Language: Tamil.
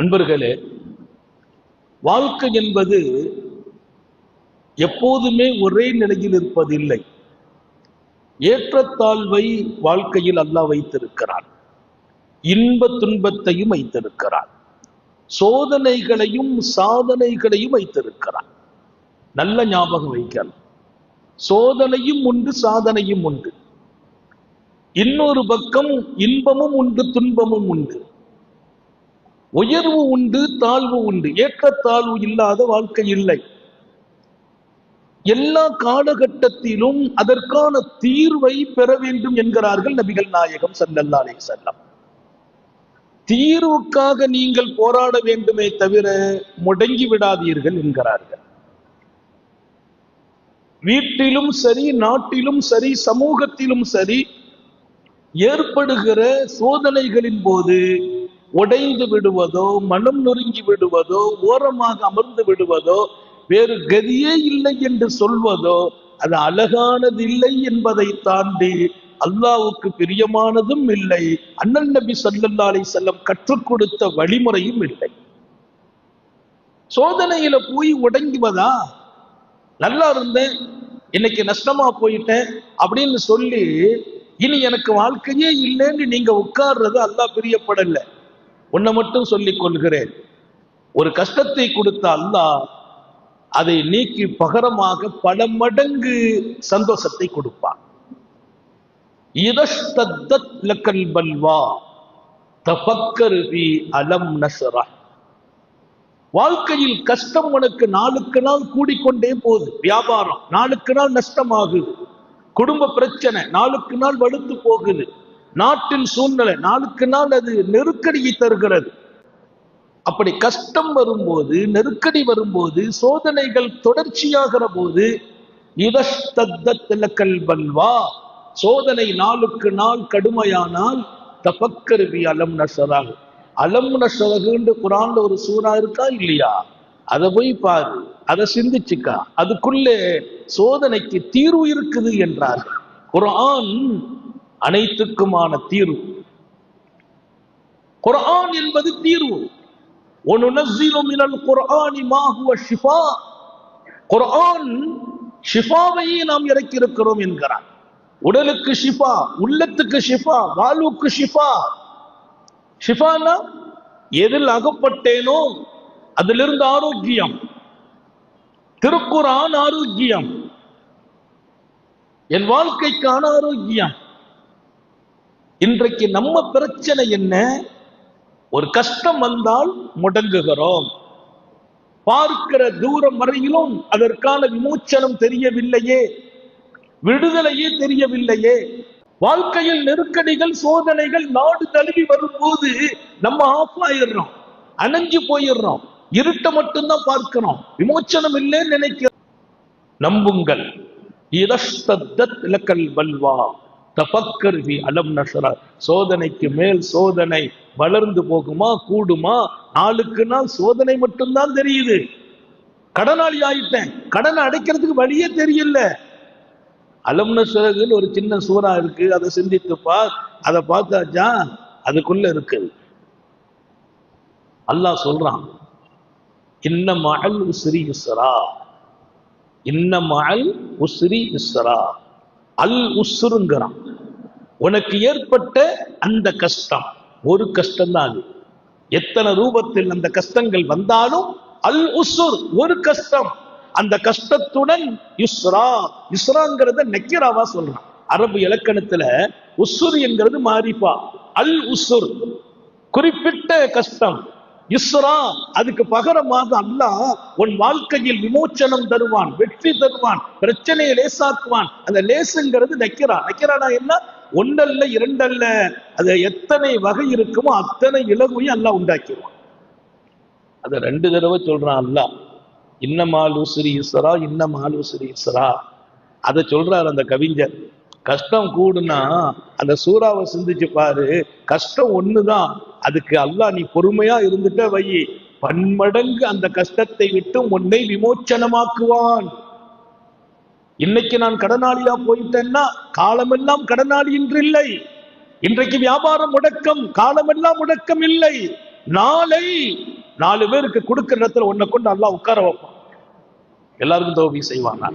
அன்பர்களே வாழ்க்கை என்பது எப்போதுமே ஒரே நிலையில் இருப்பதில்லை. ஏற்றத்தாழ்வை வாழ்க்கையில் அல்லாஹ் வைத்திருக்கிறான். இன்ப துன்பத்தையும் வைத்திருக்கிறான். சோதனைகளையும் சாதனைகளையும் வைத்திருக்கிறான். நல்ல ஞாபகம் வைக்கலாம் சோதனையும் உண்டு சாதனையும் உண்டு. இன்னொரு பக்கம் இன்பமும் உண்டு துன்பமும் உண்டு. உயர்வு உண்டு தாழ்வு உண்டு. ஏற்றத்தாழ்வு இல்லாத வாழ்க்கை இல்லை. எல்லா காலகட்டத்திலும் அதற்கான தீர்வை பெற வேண்டும் என்கிறார்கள் நபிகள் நாயகம் ஸல்லல்லாஹு அலைஹி தீர்வுக்காக நீங்கள் போராட வேண்டுமே தவிர முடங்கி விடாதீர்கள் என்கிறார்கள். வீட்டிலும் சரி நாட்டிலும் சரி சமூகத்திலும் சரி ஏற்படுகிற சோதனைகளின் போது உடைந்து விடுவதோ மனம் நொறுங்கி விடுவதோ ஓரமாக அமர்ந்து விடுவதோ வேறு கதியே இல்லை என்று சொல்வதோ அது அழகானது இல்லை என்பதை தாண்டி அல்லாவுக்கு பிரியமானதும் இல்லை. அண்ணன் நபி சல்லல்லா அலைஹி செல்லம் கற்றுக் கொடுத்த வழிமுறையும் இல்லை. சோதனையில போய் உடங்குவதா? நல்லா இருந்தேன் இன்னைக்கு நஷ்டமா போயிட்டேன் அப்படின்னு சொல்லி இனி எனக்கு வாழ்க்கையே இல்லைன்னு நீங்க உட்கார்றது அல்லாஹ் பிரியப்படலை. உன்னை மட்டும் சொல்லிக் கொள்கிறேன். ஒரு கஷ்டத்தை கொடுத்த அல்லாஹ் அதை நீக்கி பகரமாக பல மடங்கு சந்தோஷத்தை கொடுப்பான். பல்வா அலம் வாழ்க்கையில் கஷ்டம் உனக்கு நாளுக்கு நாள் கூடிக்கொண்டே போகுது. வியாபாரம் நாளுக்கு நாள் நஷ்டமாகுது. குடும்ப பிரச்சனை நாளுக்கு நாள் வலுத்து போகுது. நாட்டின் சூழ்நிலை நாளுக்கு நாள் அது நெருக்கடியை தருகிறது. அப்படி கஷ்டம் வரும்போது நெருக்கடி வரும்போது சோதனைகள் தொடர்ச்சியாகிற போது இதஸ்தத்தல் பல்வா சோதனை நாளுக்கு நாள் கடுமையானால் தபக்கருவி அலம் நசராக அலம் நசரகுன்ற குரான்ல ஒரு சூறா இருக்கா இல்லையா? அதை போய் பாரு அதை சிந்திச்சுக்கா. அதுக்குள்ளே சோதனைக்கு தீர்வு இருக்குது என்றார் குரான் அனைத்துக்குமான தீர்வு. குரான் என்பது தீர்வு. குரான் ஷிஃபாவையே நாம் இறக்கியிருக்கிறோம் என்கிறார். உடலுக்கு ஷிஃபா உள்ளத்துக்கு ஷிஃபா வாழ்வுக்கு ஷிஃபா. ஷிஃபானா? எதில் அகப்பட்டேனோ அதிலிருந்து ஆரோக்கியம். திருக்குரான் ஆரோக்கியம். என் வாழ்க்கைக்கான ஆரோக்கியம். இன்றைக்கு நம்ம பிரச்சனை என்ன? ஒரு கஷ்டம் வந்தால் முடங்குகிறோம். பார்க்கிற தூரம் வரையிலும் அதற்கான விமோச்சனம் தெரியவில்லையே. விடுதலையே தெரியவில்லையே. வாழ்க்கையில் நெருக்கடிகள் சோதனைகள் நாடு தழுவி வரும்போது நம்ம ஆஃப் ஆயிடுறோம். அணைஞ்சு போயிடுறோம். இருட்ட மட்டும்தான் பார்க்கிறோம். விமோச்சனம் இல்லைன்னு நினைக்கிறோம். நம்புங்கள். இலக்கல் வல்வா. தபக்கர் ஃபி அலம் நஷரா. சோதனைக்கு மேல் சோதனை வளர்ந்து போகுமா கூடுமா? நாளுக்கு நாள் சோதனை மட்டும்தான் தெரியுது. கடனாளி ஆயிட்டேன். கடனை அடைக்கிறதுக்கு வழியே தெரியல. அலம் நஷரகுன்னு ஒரு சின்ன சூறா இருக்கு. அதை சிந்தித்து பார் அதை பார்த்தாச்சா? அதுக்குள்ள இருக்கு. அல்லாஹ் சொல்றான் இன்ன மகள் உஸ்ரி இஸ்ரா இன்ன மகள் உஸ்ரி இஸ்ரா அல் உஸ்ருங்கிறான். உனக்கு ஏற்பட்ட அந்த கஷ்டம். ஒரு கஷ்டம் தான் அது. எத்தனை ரூபத்தில் அந்த கஷ்டங்கள் வந்தாலும் அல் உசுர் ஒரு கஷ்டம். அந்த கஷ்டத்துடன் யுஸ்ரா யுஸ்ராங்கிறத நெக்கிராவா சொல்றான். அரபு இலக்கணத்துல உசுர் என்கிறது மாரிஃபா அல் உசுர். குறிப்பிட்ட கஷ்டம். இஸ்ரா அதுக்கு பகரமாக அல்லாஹ் உன் வாழ்க்கையில் விமோச்சனம் தருவான் வெற்றி தருவான் பிரச்சனையை லேசாக்குவான். அந்த லேசுங்கிறது நெக்கிறா நெக்கிறானா என்ன? ஒன்றல்ல இரண்டல்ல அது எத்தனை வகை இருக்குமோ அத்தனை இலகுவையும் அல்லாஹ் உண்டாக்கிடுவான். அதை ரெண்டு தடவை சொல்றான் அல்லாஹ். இன்னமால் உசிரி இஸ்ரா இன்னமால் உசிரி இஸ்ரா. அதை சொல்றாரு அந்த கவிஞர். கஷ்டம் கூடுனா அந்த சூறாவை சிந்திச்சு பாரு. கஷ்டம் ஒண்ணுதான். அதுக்கு அல்லாஹ் நீ பொறுமையா இருந்துட்ட வை. பன்மடங்கு அந்த கஷ்டத்தை விட்டு உன்னை விமோச்சனமாக்குவான். இன்னைக்கு நான் கடனாளியா போயிட்டேன்னா காலமெல்லாம் கடனாளி என்று இல்லை. இன்றைக்கு வியாபாரம் முடக்கம் காலமெல்லாம் முடக்கம் இல்லை. நாளை நாலு பேருக்கு கொடுக்கிற இடத்துல உன்னை கொண்டு நல்லா உட்கார வைப்பான். எல்லாருக்கும் தோல்வி செய்வாங்க